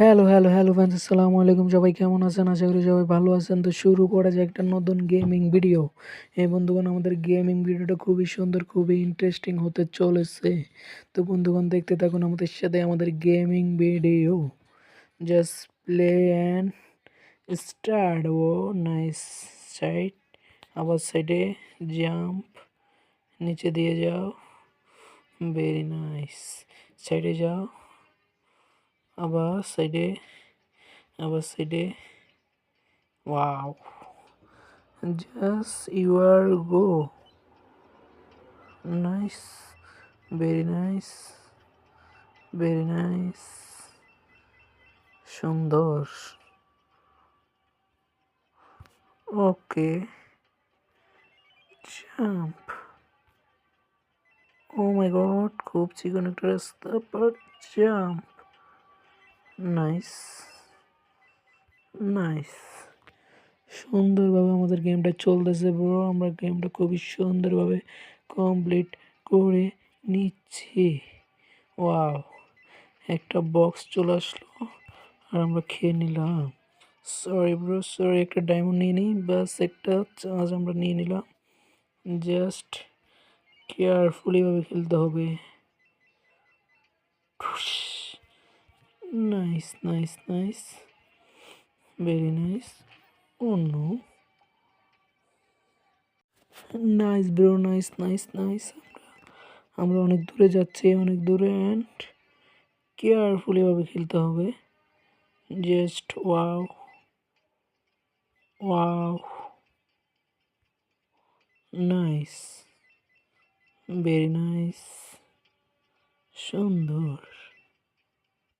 Hello hello hello friends আসসালামু আলাইকুম সবাই কেমন আছেন? আশা করি সবাই ভালো আছেন। তো শুরু করা যায় একটা নতুন গেমিং ভিডিও এই বন্ধুগণ, আমাদের গেমিং ভিডিওটা খুবই সুন্দর, খুবই ইন্টারেস্টিং হতে চলেছে। তো বন্ধুগণ, দেখতে থাকুন আমাদের সাথে আমাদের gaming video just play and start O nice side আবার সাইডে জাম্প নিচে দিয়ে যাও। ভেরি নাইস সাইডে যাও। আবার সাইডে আবার সাইডে wow just you are go nice very nice very nice সুন্দর ওকে জাম্প ও মাই গড খুব চিকন একটা রাস্তা বাট জাম্প নাইস নাইস সুন্দরভাবে আমাদের গেমটা চলতেছে ব্রো আমরা গেমটা খুবই সুন্দরভাবে কমপ্লিট করে নিচ্ছি। ওয়াও একটা বক্স চলে আসলো আর আমরা খেয়ে নিলাম। সরি ব্রো সরি একটা ডায়মন্ড নিয়ে নিই, বাস একটা চার্জ আমরা নিয়ে নিলাম। জাস্ট কেয়ারফুলিভাবে খেলতে হবে। Nice, nice. Very nice. Oh no. Nice bro nice nice nice আমরা অনেক দূরে যাচ্ছি অনেক দূরে অ্যান্ড কেয়ারফুলিভাবে খেলতে হবে। Just wow wow nice very nice সুন্দর।